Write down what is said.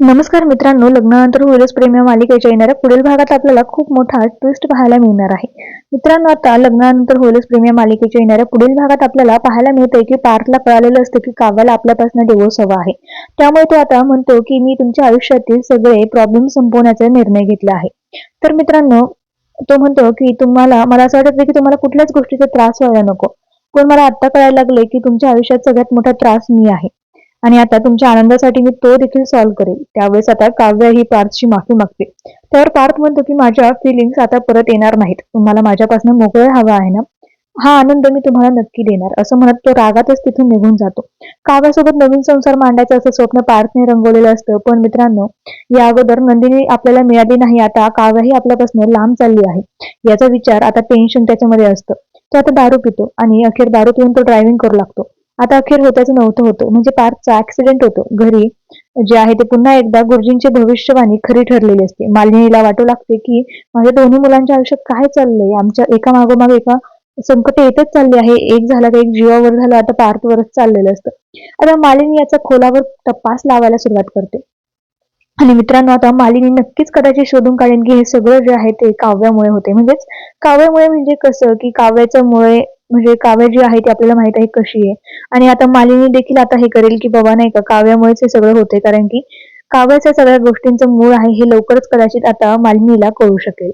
नमस्कार मित्रांनो लग्नानंतर होईलच प्रेम या मालिकेच्या येणाऱ्या पुढील भागात आपल्याला खूप मोठा ट्विस्ट पाहायला मिळणार आहे. मित्रांनो आता लग्नानंतर होईलच प्रेम या मालिकेच्या येणाऱ्या पुढील भागात आपल्याला पाहायला मिळतंय की पार्थला कळालेलं असतं की काव्याला आपल्यापासून डिवोर्स हवा आहे. त्यामुळे तो आता म्हणतो की मी तुमच्या आयुष्यातील सगळे प्रॉब्लेम संपवण्याचा निर्णय घेतला आहे. तर मित्रांनो तो म्हणतो की तुम्हाला मला असं वाटतं की तुम्हाला कुठल्याच गोष्टीचा त्रास व्हायला नको. पण मला आता कळायला लागले की तुमच्या आयुष्यात सगळ्यात मोठा त्रास मी आहे. आणि आता तुमच्या आनंदासाठी मी तो देखील सॉल्व्ह करेल. त्यावेळेस आता काव्य ही पार्थची माफी मागते. त्यावर पार्थ म्हणतो की माझ्या फिलिंग्स आता परत येणार नाहीत. तुम्हाला माझ्यापासून मोकळं हवा आहे ना? हा आनंद मी तुम्हाला नक्की देणार. असं म्हणत तो रागातच तिथून निघून जातो. काव्यासोबत नवीन संसार मांडायचं असं स्वप्न पार्थने रंगवलेलं असतं. पण मित्रांनो या अगोदर नंदिनी आपल्याला मिळाली नाही. आता काव्याही आपल्यापासून लांब चालली आहे. याचा विचार आता टेन्शन त्याच्यामध्ये असतं. तो आता दारू पितो आणि अखेर दारू पिऊन तो ड्रायव्हिंग करू लागतो. आता अखेर होत्याचं नव्हतं होतं. म्हणजे पार्थचा ऍक्सिडेंट होतो. घरी जे आहे ते पुन्हा एकदा गुरुजींची भविष्यवाणी खरी ठरलेली असते. मालिनीला वाटू लागते की माझ्या दोन्ही मुलांच्या आयुष्यात काय चाललंय? आमच्या एका मागोमाग एका संकट येतच चालले आहे. एक झालं का एक जीवावर झालं आता पार्थवरच चाललेलं असतं. आता मालिनी याचा खोलावर तपास लावायला सुरुवात करते. आणि मित्रांनो आता मालिनी नक्कीच कदाचित शोधून काढेन की हे सगळं जे आहे ते काव्यामुळे होते. म्हणजेच काव्यामुळे म्हणजे कसं? की काव्याच्या मुळे म्हणजे काव्य जी आहे ती आपल्याला माहीत आहे कशी आहे. आणि आता मालिनी देखील आता हे करेल की बाबा नाही का काव्यामुळेच हे सगळं होते कारण की काव्याच्या सगळ्या गोष्टींचं मूळ आहे हे लवकरच कदाचित आता मालिनीला कळू शकेल.